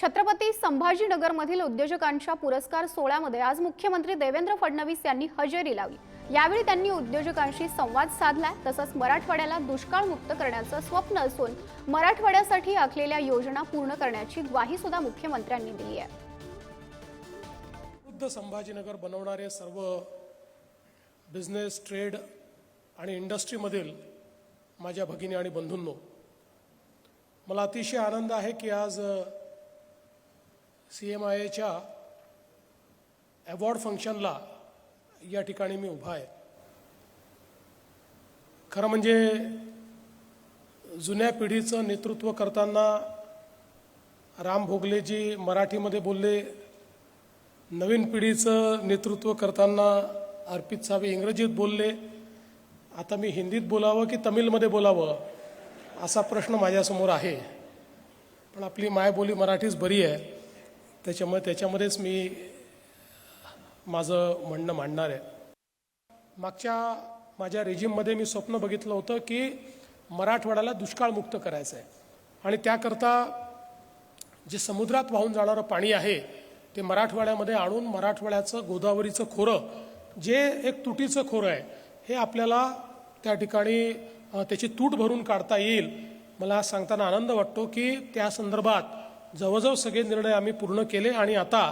छत्रपती संभाजीनगरमधील उद्योजकांच्या पुरस्कार सोहळ्यामध्ये आज मुख्यमंत्री देवेंद्र फडणवीस यांनी हजेरी लावली. यावेळी त्यांनी उद्योजकांशी संवाद साधला तसंच मराठवाड्याला दुष्काळमुक्त करण्याचं स्वप्न असून मराठवाड्यासाठी आखलेल्या योजना पूर्ण करण्याची ग्वाही सुद्धा मुख्यमंत्र्यांनी दिली आहे. बुद्ध संभाजीनगर बनवणारे सर्व बिझनेस ट्रेड आणि इंडस्ट्रीमधील माझ्या भगिनी आणि बंधूंनो मला अतिशय आनंद आहे की आज सी एम आय एच्या अवॉर्ड फंक्शनला या ठिकाणी मी उभा आहे. खरं म्हणजे जुन्या पिढीचं नेतृत्व करताना राम भोगलेजी मराठीमध्ये बोलले नवीन पिढीचं नेतृत्व करताना अर्पित सावे इंग्रजीत बोलले आता मी हिंदीत बोलावं की तमिळमध्ये बोलावं असा प्रश्न माझ्यासमोर आहे. पण आपली मायबोली मराठीच बरी आहे. त्याच्यामुळे त्याच्यामध्येच मी माझं म्हणणं मांडणार आहे. मागच्या माझ्या रेजिममध्ये मी स्वप्न बघितलं होतं की मराठवाड्याला दुष्काळमुक्त करायचं आहे. आणि त्याकरता जे समुद्रात वाहून जाणारं पाणी आहे ते मराठवाड्यामध्ये आणून मराठवाड्याचं गोदावरीचं खोरं जे एक तुटीचं खोरं आहे हे आपल्याला त्या ठिकाणी त्याची तूट भरून काढता येईल. मला सांगताना आनंद वाटतो की त्या संदर्भात जवळजवळ सगळे निर्णय आम्ही पूर्ण केले आणि आता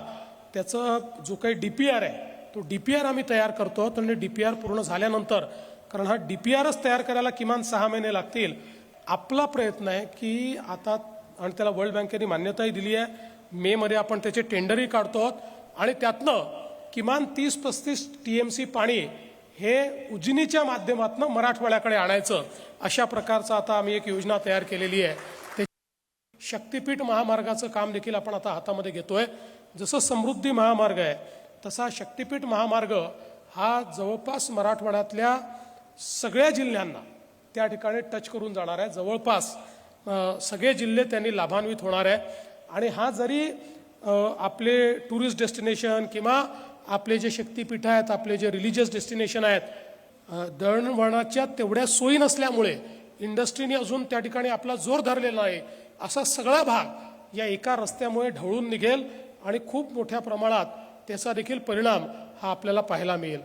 त्याचं जो काही डी पी आर आहे तो डी पी आर आम्ही तयार करतो. आहोत आणि डी पी आर पूर्ण झाल्यानंतर कारण हा डी पी आरच तयार करायला किमान सहा महिने लागतील. आपला प्रयत्न आहे की आता आणि त्याला वर्ल्ड बँकेने मान्यताही दिली आहे मेमध्ये आपण त्याचे टेंडरही काढतो आहोत. आणि त्यातनं किमान तीस पस्तीस टी एम सी पाणी हे उजनीच्या माध्यमातून मराठवाड्याकडे आणायचं अशा प्रकारचं आता आम्ही एक योजना तयार केलेली आहे. शक्तिपीठ महामार्गाचं काम देखील आपण आता हातामध्ये घेतोय. जसं समृद्धी महामार्ग आहे तसा शक्तिपीठ महामार्ग हा जवळपास मराठवाड्यातल्या सगळ्या जिल्ह्यांना त्या ठिकाणी टच करून जाणार आहे. जवळपास सगळे जिल्हे त्यांनी लाभान्वित होणार आहे. आणि हा जरी आपले टुरिस्ट डेस्टिनेशन किंवा आपले जे शक्तीपीठ आहेत आपले जे रिलिजियस डेस्टिनेशन आहेत दळणवळणाच्या तेवढ्या सोयी नसल्यामुळे इंडस्ट्रीने अजून त्या ठिकाणी आपला जोर धरलेला आहे. असा सगळा भाग या एका रस्त्यामुळे ढवळून निघेल आणि खूप मोठ्या प्रमाणात त्याचा देखील परिणाम हा आपल्याला पाहायला मिळेल.